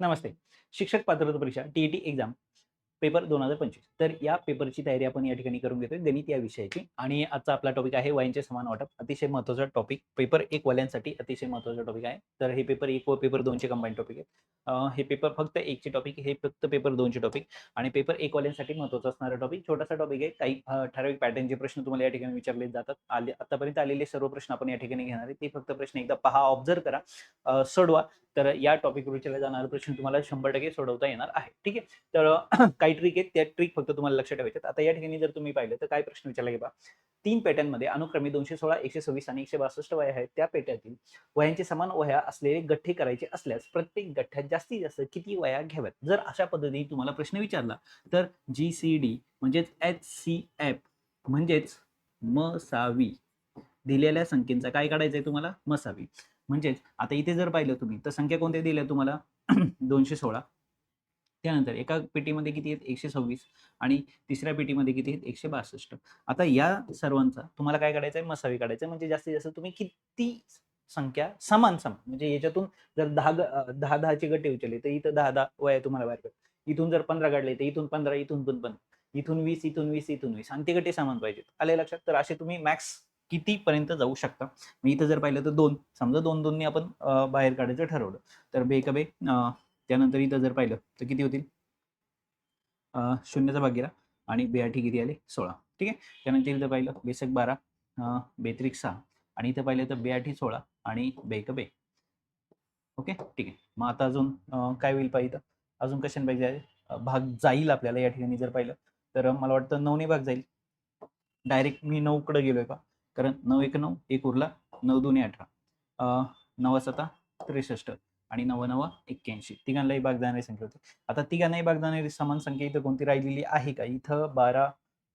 नमस्ते. शिक्षक पात्रता परीक्षा टीईटी एक्झाम पेपर दोन हजार पंचवीस. तर या पेपरची तयारी आपण या ठिकाणी करून घेतोय गणित या विषयाची. आणि आजचा आपला टॉपिक आहे वाईनचे समान वाटप. अतिशय महत्त्वाचा टॉपिक पेपर एक वाल्यांसाठी अतिशय महत्त्वाचा टॉपिक आहे. तर हे पेपर एक व पेपर दोनचे कंबाईन टॉपिक आहेत. हे पेपर फक्त एकचे टॉपिक हे फक्त पेपर दोनचे टॉपिक आणि पेपर एक वाल्यांसाठी महत्त्वाचा असणारा टॉपिक छोटासा टॉपिक आहे. काही ठराविक पॅटर्नचे प्रश्न तुम्हाला या ठिकाणी विचारले जातात आले आतापर्यंत आलेले सर्व प्रश्न आपण या ठिकाणी घेणार आहे. ते फक्त प्रश्न एकदा पहा ऑब्झर्व करा सोडवा. तर या टॉपिकवर विचारले जाणारे प्रश्न तुम्हाला शंभर टक्के सोडवता येणार आहे. ठीक आहे? तर काही ट्रिक आहेत त्या ट्रिक फक्त तुम्हाला लक्षात ठेवायच्यात. आता या ठिकाणी जर तुम्ही पाहिलं तर काय प्रश्न विचारला गेला? तीन पेट्यांमध्ये अनुक्रमे दोनशे सोळा एकशे सव्वीस आणि एकशे बासष्ट वया आहेत. त्या पेट्यातील वयांचे समान वया असलेले गठ्ठे करायचे असल्यास प्रत्येक गठ्ठ्यात जास्तीत जास्त किती वया घ्याव्यात? जर अशा पद्धतीने तुम्हाला प्रश्न विचारला तर जी सी डी म्हणजेच एच सी एफ म्हणजेच मसावी. दिलेल्या संख्येचा काय काढायचंय तुम्हाला? मसावी. म्हणजेच आता इथे जर पाहिलं तुम्ही तर संख्या कोणत्या दिल्या तुम्हाला? दोनशे सोळा. त्यानंतर एका पेटीमध्ये किती आहेत? एकशे सव्वीस आणि तिसऱ्या पेटीमध्ये किती आहेत? एकशे बासष्ट. आता या सर्वांचा तुम्हाला काय काढायचं आहे मसावी काढायचं. आहे म्हणजे जास्तीत जास्त तुम्ही किती संख्या समान समान. म्हणजे याच्यातून जर दहा दहा दहाचे गटे उचलले तर इथं दहा दहा वया तुम्हाला बाहेर पडतात. इथून जर पंधरा काढले तर इथून पंधरा इथून पण पंधरा. इथून वीस इथून वीस इथून वीस. आणि ते गटे समान पाहिजेत. आले लक्षात? तर असे तुम्ही मॅक्स किती पर्यंत जाऊ शकता? मी इथं जर पाहिलं तर दोन. समजा दोन दोननी आपण बाहेर काढायचं ठरवलं. तर बे का बे त्यानंतर इथं जर पाहिलं तर किती होतील? शून्याचा भाग गेला आणि बेआठी किती आले? सोळा. ठीक आहे? त्यानंतर इथं पाहिलं बेसक बारा बेत्रिक सहा. आणि इथं पाहिलं तर बेआठी सोळा आणि बेक बे ओके? ठीक आहे. मग आता अजून काय होईल पाहिजे अजून कशाने पाहिजे भाग जाईल आपल्याला या ठिकाणी जर पाहिलं तर मला वाटतं नऊने भाग जाईल. डायरेक्ट मी नऊकडे गेलोय का कारण नऊ एक नऊ एक उरला नऊ दोन्ही अठरा. नवा सता त्रेसष्ट. आणि नवनव एक्क्याऐंशी. तिघांनाही भाग जाणारी संख्या होती. आता तिघांनाही भाग जाणारी समान संख्या इथं कोणती राहिलेली आहे का? इथं बारा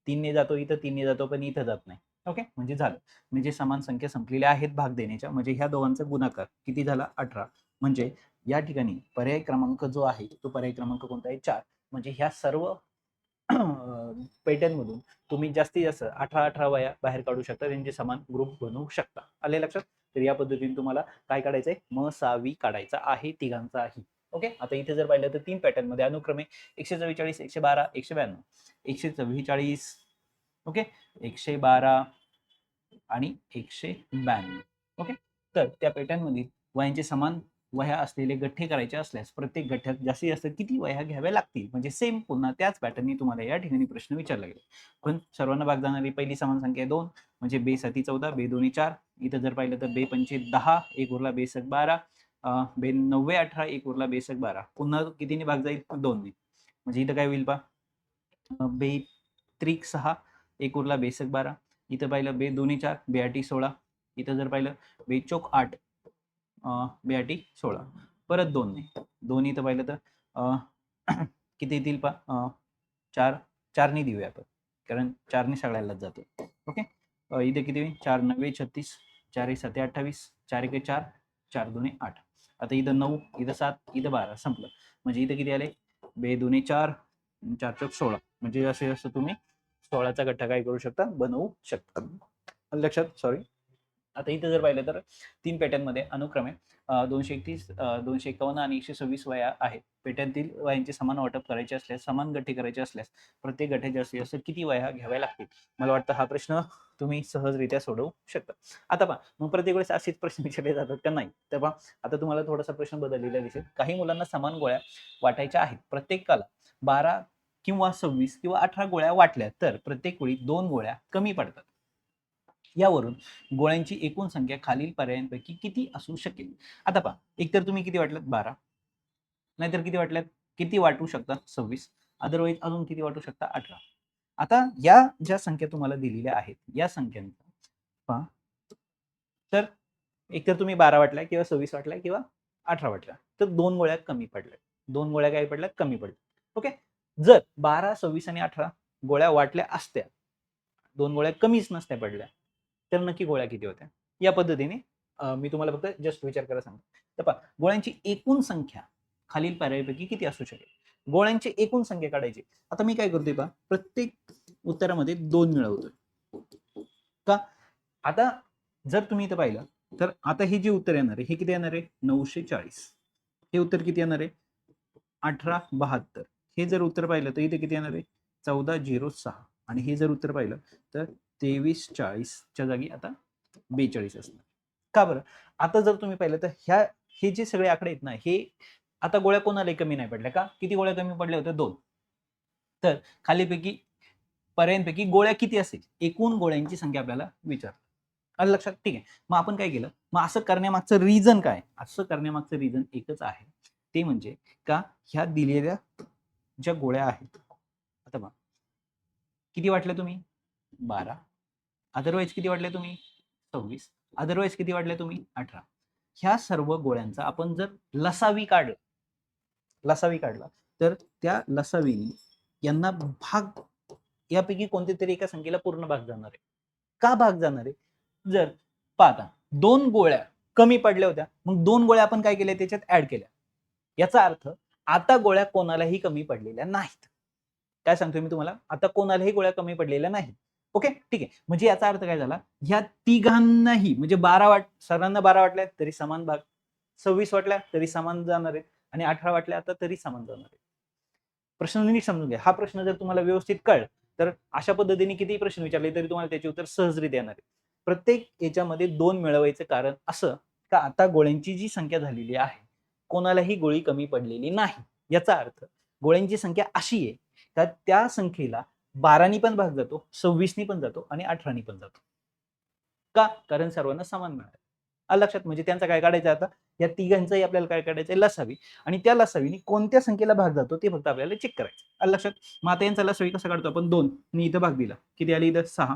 तीनने जातो इथं तीनने जातो पण इथं जात नाही. ओके? म्हणजे झालं. म्हणजे समान संख्या संपलेल्या आहेत भाग देण्याच्या. म्हणजे ह्या दोघांचा गुणाकार किती झाला? अठरा. म्हणजे या ठिकाणी पर्याय क्रमांक जो आहे तो पर्याय क्रमांक कोणता आहे? चार. म्हणजे ह्या सर्व पेट्यांमधून तुम्ही जास्तीत जास्त अठरा अठरा वया बाहेर काढू शकता. त्यांचे समान ग्रुप बनवू शकता. आले लक्षात? तर या पद्धतीने तुम्हाला काय काढायचंय मसावी काढायचा आहे तिघांचाही. ओके? आता इथे जर पाहिलं तर तीन पॅटर्नमध्ये अनुक्रमे एकशे चव्वेचाळीस एकशे बारा एकशे ब्याण्णव. एकशे चव्वेचाळीस ओके? एकशे बारा आणि एकशे ब्याण्णव. ओके? तर त्या पॅटर्नमध्ये वयांचे समान वह्या असलेले गठ्ठे करायचे असल्यास प्रत्येक गठ्ठ्यात जास्तीत जास्त किती वह्या घ्याव्या लागतील? म्हणजे सेम पुन्हा त्याच पॅटर्ननी तुम्हाला या ठिकाणी प्रश्न विचारला गेला. पण सर्वांना भाग जाणारी पहिली समान संख्या दोन म्हणजे बे साती चौदा बे दोन्ही चार. इथं जर पाहिलं तर बे पंचे दहा एक उरला बेसक बारा. बे नव्वे अठरा एक उरला बेसक बारा. पुन्हा कितीने भाग जाईल? दोनने. म्हणजे इथं काय होईल पा बे त्रिक सहा एक उरला बेसक बारा. इथं पाहिलं बे दोन्ही चार बेआटी सोळा. इथं जर पाहिलं बे चोक आठ. अं, बेआटी सोळा. परत दोनने. दोन्ही इथं पाहिलं तर किती येतील पा चार चारनी देऊया आपण. कारण चारनी सगळ्यालाच जातो. ओके? इथे किती होईल? चार नव्वे छत्तीस. चार एक साते अठ्ठावीस. चार एक चार. चार दोन्ही आठ. आता इथं नऊ इथं सात इथं बारा. संपलं. म्हणजे इथं किती आले? बे दोन्ही चार. चार चौक सोळा. म्हणजे असे जास्त तुम्ही सोळाचा गठ्ठा काय करू शकता? बनवू शकता. लक्षात सॉरी आता इथं जर पाहिलं तर तीन पेट्यांमध्ये अनुक्रमे दोनशे एकतीस दोनशे एकावन्न आणि एकशे सव्वीस वया आहेत. पेट्यांतील वयांचे समान वाटप करायचे असल्यास समान गठ्ठे करायचे असल्यास प्रत्येक गठ्ठे जास्तीत जास्त किती वया घ्याव्या लागतील? मला वाटतं हा प्रश्न तुम्ही सहजरित्या सोडवू शकता. आता पहा मग प्रत्येक वेळेस असेच प्रश्न विचारले जातात का नाही? तर पहा आता तुम्हाला थोडासा प्रश्न बदललेला दिसेल. काही मुलांना समान गोळ्या वाटायच्या आहेत. प्रत्येकाला बारा किंवा सव्वीस किंवा अठरा गोळ्या वाटल्या तर प्रत्येक वेळी दोन गोळ्या कमी पडतात. यावरून गोळ्यांची एकूण संख्या खालील पर्यायांपैकी किती असू शकेल? आता पहा एकतर तुम्ही किती वाटल्यात बारा. नाहीतर किती वाटल्यात? किती वाटू शकता? सव्वीस. अदरवाईज अजून किती वाटू शकता? अठरा. आता या ज्या संख्या तुम्हाला दिलेल्या आहेत या संख्यांचा पहा. तर एकतर तुम्ही बारा वाटलाय किंवा सव्वीस वाटलाय किंवा अठरा वाटल्या. तर दोन गोळ्या कमी पडल्या दोन गोळ्या काय पडल्या कमी पडल्या ओके? जर बारा सव्वीस आणि अठरा गोळ्या वाटल्या असत्या दोन गोळ्या कमीच नसत्या पडल्या तर नक्की गोळ्या किती होत्या? या पद्धतीने मी तुम्हाला फक्त जस्ट विचार करायला सांगतो. तर पहा गोळ्यांची एकूण संख्या खालील पर्यायापैकी किती असू शकेल? गोळ्यांची एकूण संख्या काढायची. आता मी काय करतोय पहा प्रत्येक उत्तरामध्ये दोन मिळवतोय. का? आता जर तुम्ही इथं पाहिलं तर आता हे जे उत्तर येणार आहे हे किती येणार आहे? नऊशे चाळीस. हे उत्तर किती येणार आहे? अठरा बहात्तर. हे जर उत्तर पाहिलं तर इथे किती येणार आहे? चौदा झिरो सहा. आणि हे जर उत्तर पाहिलं तर तेवीस चाळीसच्या जागी आता बेचाळीस असणार. का बरं? आता जर तुम्ही पाहिलं तर ह्या हे जे सगळे आकडे आहेत ना हे आता गोळ्या कोणालाही कमी नाही पडल्या का? किती गोळ्या कमी पडल्या होत्या? दोन. तर खालीपैकी पर्यायांपैकी गोळ्या किती असेल? एकूण गोळ्यांची संख्या आपल्याला विचार आलं लक्षात? ठीक आहे. मग आपण काय केलं? मग असं करण्यामागचं रिझन काय? असं करण्यामागचं रिझन एकच आहे. ते म्हणजे का? ह्या दिलेल्या ज्या गोळ्या आहेत आता बघा. किती वाटल्या तुम्ही? बारा. अदरवाईज किती वाटल्या तुम्ही? सव्वीस. अदरवाईज किती वाटल्या तुम्ही? अठरा. ह्या सर्व गोळ्यांचा आपण जर लसावी काढला लसावी काढला तर त्या लसावीने यांना भाग यापैकी कोणत्या तरी एका संख्येला पूर्ण भाग जाणार आहे. का भाग जाणार आहे? जर पाहता दोन गोळ्या कमी पडल्या होत्या मग दोन गोळ्या आपण काय केल्या? त्याच्यात ऍड केल्या. याचा अर्थ आता गोळ्या कोणालाही कमी पडलेल्या नाहीत. काय सांगतोय मी तुम्हाला? आता कोणालाही गोळ्या कमी पडलेल्या नाही. ओके? ठीक आहे. म्हणजे याचा अर्थ काय झाला? ह्या तिघांनाही म्हणजे बारा वाट सर्वांना बारा वाटल्या तरी समान भाग. सव्वीस वाटल्या तरी समान जाणार. आहे आणि अठरा वाटल्या आता तरी समान जाणार. आहे प्रश्न नीट समजून घ्या. हा प्रश्न जर तुम्हाला व्यवस्थित कळ तर अशा पद्धतीने किती प्रश्न विचारले तरी तुम्हाला त्याचे उत्तर सहजरित्या येणार आहे प्रत्येक याच्यामध्ये दोन मिळवायचं कारण असं का आता गोळ्यांची जी संख्या झालेली आहे कोणालाही गोळी कमी पडलेली नाही. याचा अर्थ गोळ्यांची संख्या अशी आहे तर त्या संख्येला बारानी पण भाग जातो सव्वीसनी पण जातो आणि अठरानी पण जातो. का? कारण सर्वांना समान मिळालं. लक्षात म्हणजे त्यांचा काय काढायचं आता? या तिघांचाही आपल्याला काय काढायचं लसावी. आणि त्या लसावीने कोणत्या संख्येला भाग जातो ते फक्त आपल्याला चेक करायचं लक्षात? मग आता यांचा लसावी कसा काढतो आपण? दोन. आणि इथं भाग दिला. किती आले इथं? सहा.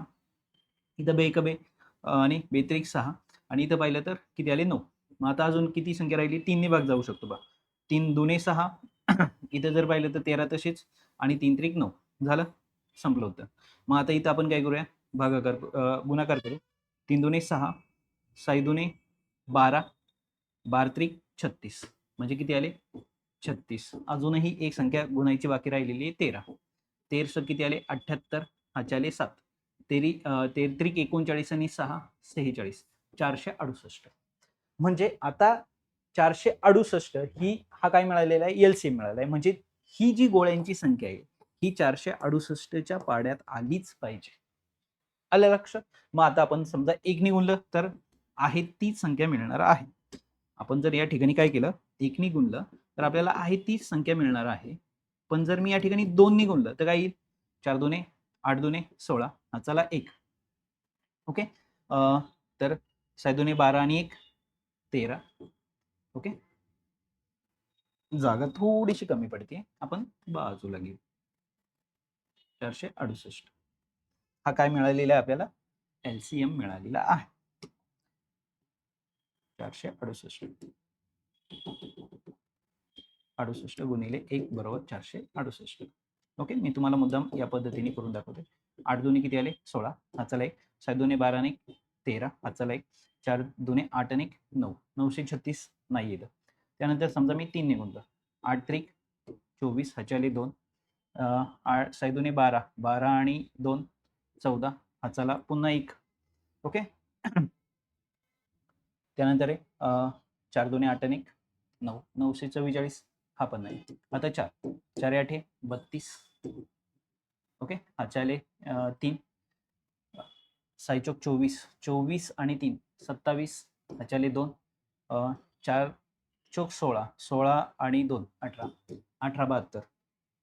इथं बे एक बे. आणि बेत्रिक सहा. आणि इथं पाहिलं तर किती आले? नऊ. मग आता अजून किती संख्या राहिली? तीनने भाग जाऊ शकतो बा. तीन दोन्ही सहा. इथं जर पाहिलं तर तेरा तसेच. आणि तीन त्रिक नऊ. झालं? संपलं होतं मग आता इथं आपण काय करूया? भागाकार गुणाकार करू. तीन दुने सहा साई दुने बारा बार त्रिक छत्तीस. म्हणजे किती आले? छत्तीस. अजूनही एक संख्या गुणायची बाकी राहिलेली आहे तेरा. तेरसं किती आले? अठ्ठ्याहत्तर. हाचे आले सात. तेरी अं, तेर त्रिक एकोणचाळीस आणि सहा सेहेचाळीस. चारशे अडुसष्ट. म्हणजे आता चारशे अडुसष्ट ही हा काय मिळालेला आहे? एल सी मिळाला आहे. म्हणजे ही जी गोळ्यांची संख्या आहे ही चारशे अडुसष्टच्या पाड्यात आलीच पाहिजे. आलं लक्षात? मग आता आपण समजा एक निघूनलं तर आहे तीच संख्या मिळणार आहे. आपण जर या ठिकाणी काय केलं? एक गुणलं तर आपल्याला आहे तीच संख्या मिळणार आहे. पण जर मी या ठिकाणी दोन गुणलं तर काय येईल? चार दोने आठ दोने सोळा. हा चला एक. ओके? तर साय दोने बारा आणि एक तेरा. ओके? जागा थोडीशी कमी पडते. आपण बाजूला घेऊ. चारशे अडुसष्ट. हा काय मिळालेला आहे आपल्याला? एलसीएम मिळालेला आहे. चारशे अडुसष्ट. अडुसष्ट गुणिले एक बरोबर चारशे अडुसष्ट. ओके मी तुम्हाला मुद्दाम या पद्धतीने करून दाखवते. आठ दोन्ही किती आले? सोळा. हाचाला एक. सात दोन्ही बारा आणि तेरा. हाचाला एक. चार दोन्ही आठ आणि एक. नऊ. नऊशे छत्तीस नाही येतं त्यानंतर समजा मी तीन निघून आठ त्रिक चोवीस ह्याच्याले दोन आठ साई बारा बारा आणि दोन चौदा हाचाला पुन्हा एक. ओके? त्यानंतर आहे चार दोन्ही आठ आणि एक नऊ. नऊशे चव्वेचाळीस हा पण नाही. आता चार. चार आठ हे बत्तीस. ओके? हाचाले तीन. साईचोक चोवीस. चोवीस आणि तीन. सत्तावीस ह्याच्याले दोन. चार चोक सोळा सोळा आणि दोन अठरा. अठरा बहात्तर.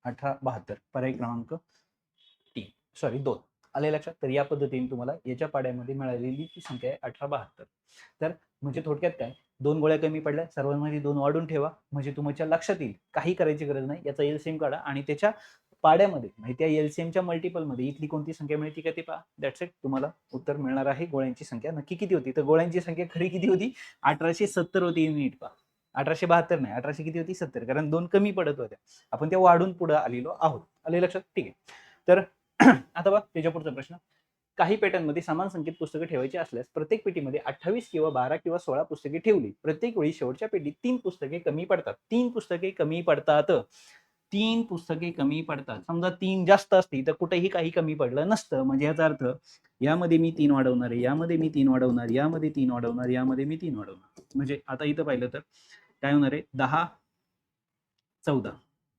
अठरा बहात्तर. पर्याय क्रमांक तीन. सॉरी दोन. आले लक्षात? तर या पद्धतीने तुम्हाला याच्या पाड्यामध्ये मिळालेली ती संख्या आहे अठरा बहात्तर. तर म्हणजे थोडक्यात काय? दोन गोळ्या कमी पडल्या. सर्वांमध्ये दोन वाढून ठेवा. म्हणजे तुमच्या लक्षात येईल. काही करायची गरज नाही. याचा एलसीएम काढा आणि त्याच्या पाड्यामध्ये म्हणजे त्या एलसीएमच्या मल्टिपलमध्ये इथली कोणती संख्या मिळते का ते पहा. दॅट्स इट तुम्हाला उत्तर मिळणार आहे. गोळ्यांची संख्या नक्की किती होती? तर गोळ्यांची संख्या खरी किती होती? अठराशे सत्तर होती. नीट पहा. अठराशे बहात्तर नाही अठराशे किती होती? सत्तर. कारण दोन कमी पडत होत्या. आपण त्या वाढून पुढे आलेलो आहोत. आले लक्षात? ठीक आहे. तर आता बघ त्याच्या पुढचा प्रश्न. काही पेट्यांमध्ये समान संख्येत पुस्तकं ठेवायची असल्यास प्रत्येक पेटीमध्ये अठ्ठावीस किंवा बारा किंवा सोळा पुस्तके ठेवली. प्रत्येक वेळी शेवटच्या पेटीत तीन पुस्तके कमी पडतात. तीन पुस्तके कमी पडतात. तीन पुस्तके कमी पडतात. समजा तीन जास्त असती तर कुठेही काही कमी पडलं नसतं. म्हणजे याचा अर्थ यामध्ये मी तीन वाढवणार आहे यामध्ये मी तीन वाढवणार यामध्ये तीन वाढवणार यामध्ये मी तीन वाढवणार. म्हणजे आता इथं पाहिलं तर काय होणार आहे? दहा चौदा.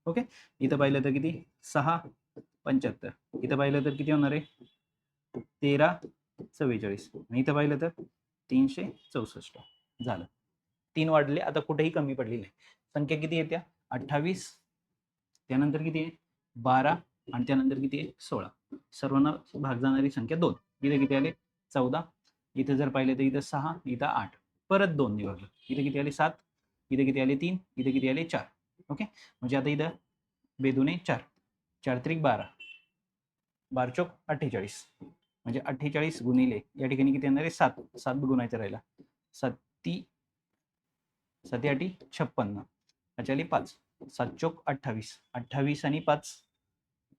ओके? इथं पाहिलं तर किती? सहा पंच्याहत्तर. इथं पाहिलं तर किती होणार आहे? तेरा चव्वेचाळीस. आणि इथं पाहिलं तर तीनशे चौसष्ट. झालं. तीन वाढले. आता कुठेही कमी पडली नाही. संख्या किती येत्या अठ्ठावीस. त्यानंतर किती आहे? बारा. आणि त्यानंतर किती आहे? सोळा. सर्वांना भाग जाणारी संख्या दोन. इथे किती आले? चौदा. इथं जर पाहिलं तर इथं सहा इथं आठ. परत दोन निवडलं. इथे किती आले? सात. इथे किती आले? तीन. इथे किती आले? चार. ओके? म्हणजे आता इथं बेदुने चार. चार त्रिक बारा. बार चौक अठ्ठेचाळीस. म्हणजे अठ्ठेचाळीस गुणिले या ठिकाणी किती येणार आहे? सात. सात गुणायचं राहिला. सत्ती सती आठी छप्पन्न. त्याच्या पाच. सात चौक अठ्ठावीस. अठ्ठावीस आणि पाच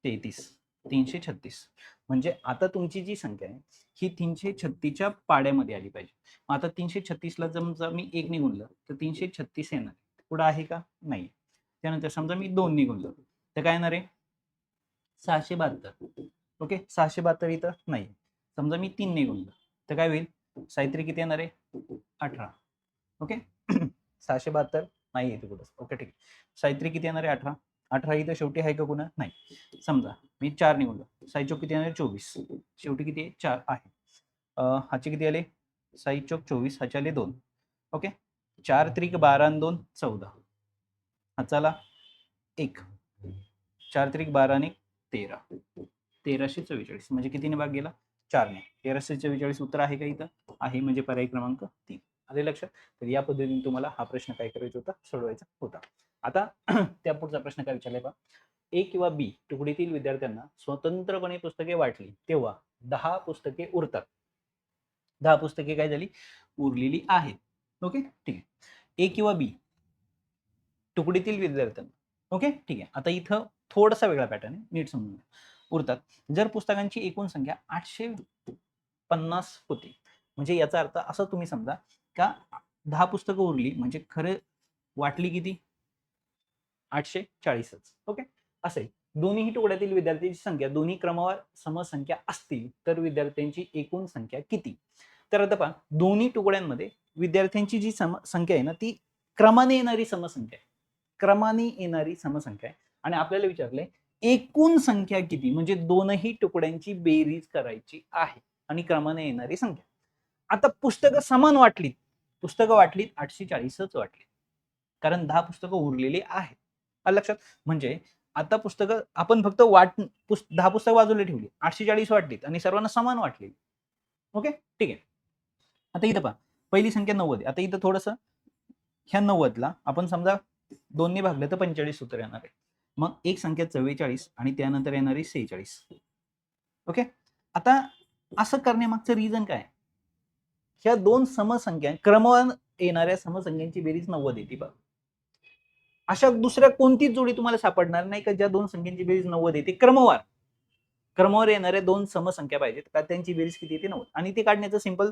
तेहतीस. तीनशे छत्तीस. म्हणजे आता तुमची जी संख्या आहे ही तीनशे छत्तीसच्या पाड्यामध्ये आली पाहिजे. मग आता तीनशे छत्तीसला समजा मी एक निघूनलं तर तीनशे छत्तीस येणार पुढं आहे का? नाही. त्यानंतर समजा मी दोन निघूनलं तर काय येणार आहे? सहाशे बहात्तर. ओके? सहाशे बहात्तर इथं नाही. समजा मी तीन निघूनलं तर काय होईल? साहित्य किती येणार आहे? अठरा. ओके? सहाशे बहात्तर नाही येते कुठं ओके ठीक. साहित्य किती येणार आहे? अठरा. अठरा इथं शेवटी आहे का कुणा? नाही. समजा मी चार निवडलो. साई चौक किती येणार चोवीस. शेवटी किती आहे? चार आहे. हाचे ह्याचे किती आले? साई चौक चोवीस ह्याचे आले दोन. ओके? चार त्रिक बारा दोन चौदा. ह्याचाला एक. चार त्रिक बारा ने तेरा. तेराशे चव्वेचाळीस. म्हणजे कितीने भाग गेला? चारने. तेराशे चव्वेचाळीस उत्तर आहे का इथं? आहे म्हणजे पर्याय क्रमांक तीन. आले लक्षात? तर या पद्धतीने तुम्हाला हा प्रश्न काय करायचा होता? सोडवायचा होता. आता त्या पुढचा प्रश्न काय विचारलाय बा? ए किंवा बी तुकडीतील विद्यार्थ्यांना स्वतंत्रपणे पुस्तके वाटली तेव्हा दहा पुस्तके उरतात. दहा पुस्तके काय झाली? उरलेली आहेत. ओके? ठीक आहे. ए किंवा बी तुकडीतील विद्यार्थ्यांना. ओके? ठीक आहे. आता इथं थोडासा वेगळा पॅटर्न आहे. नीट समजून घ्या. उरतात. जर पुस्तकांची एकूण संख्या आठशे पन्नास होती म्हणजे याचा अर्थ असं तुम्ही समजा का दहा पुस्तकं उरली म्हणजे खरं वाटली किती? आठशे चाळीसच. ओके? असेल. दोन्ही तुकड्यातील विद्यार्थ्यांची संख्या दोन्ही क्रमावर समसंख्या असतील तर विद्यार्थ्यांची एकूण संख्या किती? तर आता पहा दोन्ही तुकड्यांमध्ये विद्यार्थ्यांची जी सम संख्या आहे ना ती क्रमाने येणारी समसंख्या आहे. क्रमाने येणारी समसंख्या आहे. आणि आपल्याला विचारलंय एकूण संख्या किती? म्हणजे दोनही तुकड्यांची बेरीज करायची आहे आणि क्रमाने येणारी संख्या. आता पुस्तकं समान वाटलीत. पुस्तकं वाटलीत आठशे चाळीसच वाटली कारण दहा पुस्तकं उरलेली आहेत. आलं लक्षात. म्हणजे आता पुस्तकं आपण फक्त वाट पुस्त दहा पुस्तक बाजूला ठेवली. आठशे चाळीस वाटलीत आणि सर्वांना समान वाटली. ओके? ठीक आहे. आता इथं पहा. पहिली संख्या नव्वद आहे. आता इथं थोडंसं ह्या नव्वदला आपण समजा दोन्ही भागले तर पंचेचाळीस सूत्र येणार आहे. मग एक संख्या चव्वेचाळीस आणि त्यानंतर येणारी सेहेचाळीस. ओके? आता असं करण्यामागचं रिझन काय ह्या दोन समसंख्या क्रमवार येणाऱ्या समसंख्यांची बेरीज नव्वद येते बघ अशा दुसऱ्या कोणतीच जोडी तुम्हाला सापडणार नाही का ज्या दोन संख्यांची बेरीज नव्वद येते क्रमवार. क्रमवार येणाऱ्या दोन समसंख्या पाहिजेत का त्यांची बेरीज किती येते नव्वद. आणि ते काढण्याचं सिंपल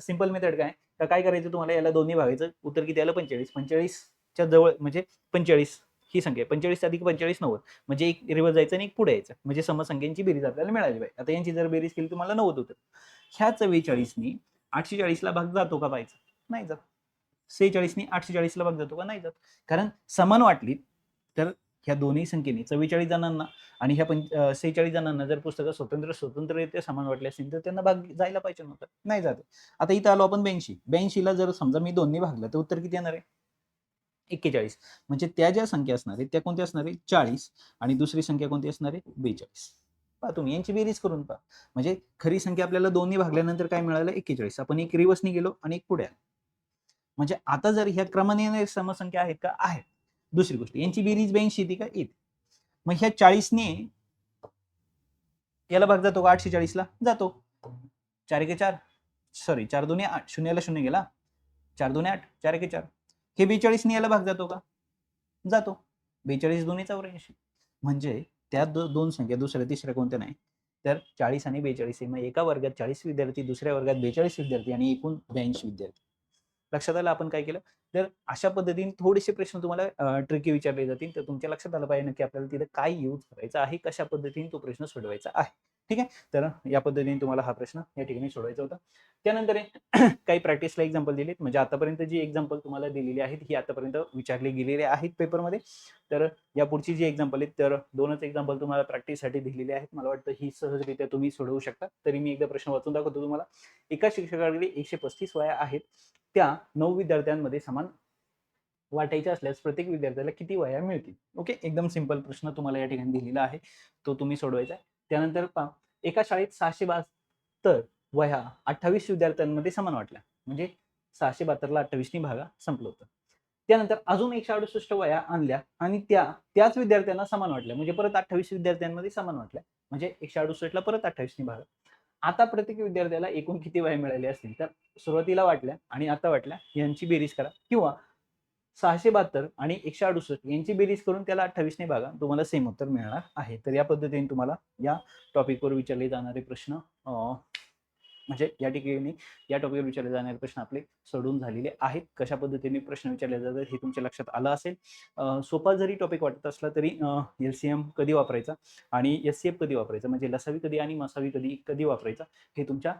सिंपल मेथड काय? का काय करायचं तुम्हाला? याला दोन्ही भागायचं. उत्तर किती आलं? पंचेचाळीस. पंचेचाळीसच्या जवळ म्हणजे पंचेचाळीस ही संख्या. आहे. पंचेचाळीस अधिक पंचेचाळीस नव्वद. म्हणजे एक रिव्हर्स जायचं आणि एक पुढे यायचं. म्हणजे समसंख्यांची बेरीज आपल्याला मिळाली पाहिजे. आता यांची जर बेरीज केली तुम्हाला नव्वद होतं. ह्या चव्वेचाळीसनी आठशे चाळीसला भाग जातो का पाहायचा? नाही जात. सेहेचाळीसनी आठशे चाळीसला भाग जातो का? नाही जात. कारण समान वाटलीत तर ह्या दोन्ही संख्येने चव्वेचाळीस जणांना आणि ह्या पंच सेहेचाळीस जणांना जर पुस्तकं स्वतंत्र स्वतंत्ररित्या समान वाटले असतील तर त्यांना भाग जायला पाहिजे नव्हतं. नाही जाते. आता इथं आलो आपण ब्याऐंशी. ब्याऐंशीला जर समजा मी दोन्ही भागलं तर उत्तर किती येणार आहे? एक्केचाळीस. म्हणजे त्या ज्या संख्या असणार आहेत त्या कोणत्या असणार आहे चाळीस. आणि दुसरी संख्या कोणती असणार आहे? बेचाळीस. पहा तुम्ही यांची बेरीज करून पहा. म्हणजे खरी संख्या आपल्याला दोन्ही भागल्यानंतर काय मिळालं? एक्केचाळीस. आपण एक रिवर्सनी गेलो आणि एक पुढे आलो. म्हणजे आता जर ह्या क्रमाने समसंख्या आहेत का? आहेत. दुसरी गोष्ट यांची बेरीज ब्याऐंशी येते का? येते मग ह्या चाळीसने याला भाग जातो का? आठशे चाळीसला जातो. चार एके चार. सॉरी चार दोन्ही आठ. शून्याला शून्य गेला. चार दोन्ही आठ चार एके चार. हे बेचाळीसने याला भाग जातो का? जातो. बेचाळीस दोन्ही चौऱ्याऐंशी. म्हणजे त्या दो, दोन संख्या दुसऱ्या तिसऱ्या कोणत्या नाही? तर चाळीस आणि बेचाळीस आहे. मग एका वर्गात चाळीस विद्यार्थी दुसऱ्या वर्गात बेचाळीस विद्यार्थी आणि एकूण ब्याऐंशी विद्यार्थी. लक्षात आलं आपण काय केलं? तर अशा पद्धतीने थोडेसे प्रश्न तुम्हाला ट्रिकी विचारले जातील. तर तुमच्या लक्षात आलं पाहिजे नक्की आपल्याला तिथे काय यूज करायचा आहे कशा पद्धतीने तो प्रश्न सोडवायचा आहे. ठीक आहे? तर या पद्धतीने तुम्हाला हा प्रश्न या ठिकाणी सोडवायचा होता. त्यानंतर काही प्रॅक्टिसला एक्झाम्पल दिलेत. म्हणजे आतापर्यंत जी एक्झाम्पल तुम्हाला दिलेली आहेत ही आतापर्यंत विचारली गेलेली आहेत पेपरमध्ये तर या पुढची जी एक्झाम्पल आहेत तर दोनच एक्झाम्पल तुम्हाला प्रॅक्टिससाठी दिलेली आहेत. मला वाटतं ही सहजरित्या तुम्ही सोडवू शकता. तरी मी एकदा प्रश्न वाचून दाखवतो तुम्हाला. एका शिक्षकाकडे एकशे पस्तीस वया आहेत. त्या नऊ विद्यार्थ्यांमध्ये समान वाटायच्या असल्यास प्रत्येक विद्यार्थ्याला किती वया मिळतील? ओके एकदम सिंपल प्रश्न तुम्हाला या ठिकाणी दिलेला आहे. तो तुम्ही सोडवायचा आहे. त्यानंतर पहा एका शाळेत सहाशे बहात्तर वह्या अठ्ठावीस विद्यार्थ्यांमध्ये समान वाटल्या. म्हणजे सहाशे बहात्तरला अठ्ठावीसनी भागा संपलं होतं. त्यानंतर अजून एकशे अडुसष्ट वया आणल्या आणि त्या त्याच विद्यार्थ्यांना समान वाटल्या. म्हणजे परत अठ्ठावीस विद्यार्थ्यांमध्ये समान वाटल्या. म्हणजे एकशे अडुसष्टला परत अठ्ठावीसनी भागा. आता प्रत्येक विद्यार्थ्याला एकूण किती वया मिळाली असतील? तर सुरुवातीला वाटल्या आणि आता वाटल्या यांची बेरीज करा. किंवा सहाशे बहात्तर आणि एकशे अडुसष्ट यांची बेरीज करून त्याला अठ्ठावीसने भागा. तुम्हाला सेम उत्तर मिळणार आहे. तर या पद्धतीने तुम्हाला या टॉपिकवर विचारले जाणारे प्रश्न म्हणजे या ठिकाणी या टॉपिकवर विचारले जाणारे प्रश्न आपले सोडून झालेले आहेत. कशा पद्धतीने प्रश्न विचारले जातात हे तुमच्या लक्षात आलं असेल. सोपा जरी टॉपिक वाटत असला तरी एल सी एम कधी वापरायचा आणि एस सी एफ कधी वापरायचा? म्हणजे लसावी कधी आणि मसावी कधी कधी वापरायचा? हे तुमच्या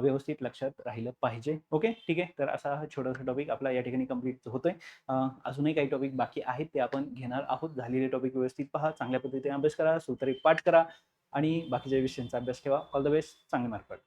व्यवस्थित लक्षात राहिलं पाहिजे. ओके ठीक आहे? तर असा हा छोटासा टॉपिक आपला या ठिकाणी कंप्लीट होतोय. अजूनही काही टॉपिक बाकी आहेत ते आपण घेणार आहोत. झालेले टॉपिक व्यवस्थित पहा चांगल्या पद्धतीने अभ्यास करा सूत्रे पाठ करा आणि बाकीच्या विषयांचा अभ्यास ठेवा. ऑल द बेस्ट चांगले मार्क पड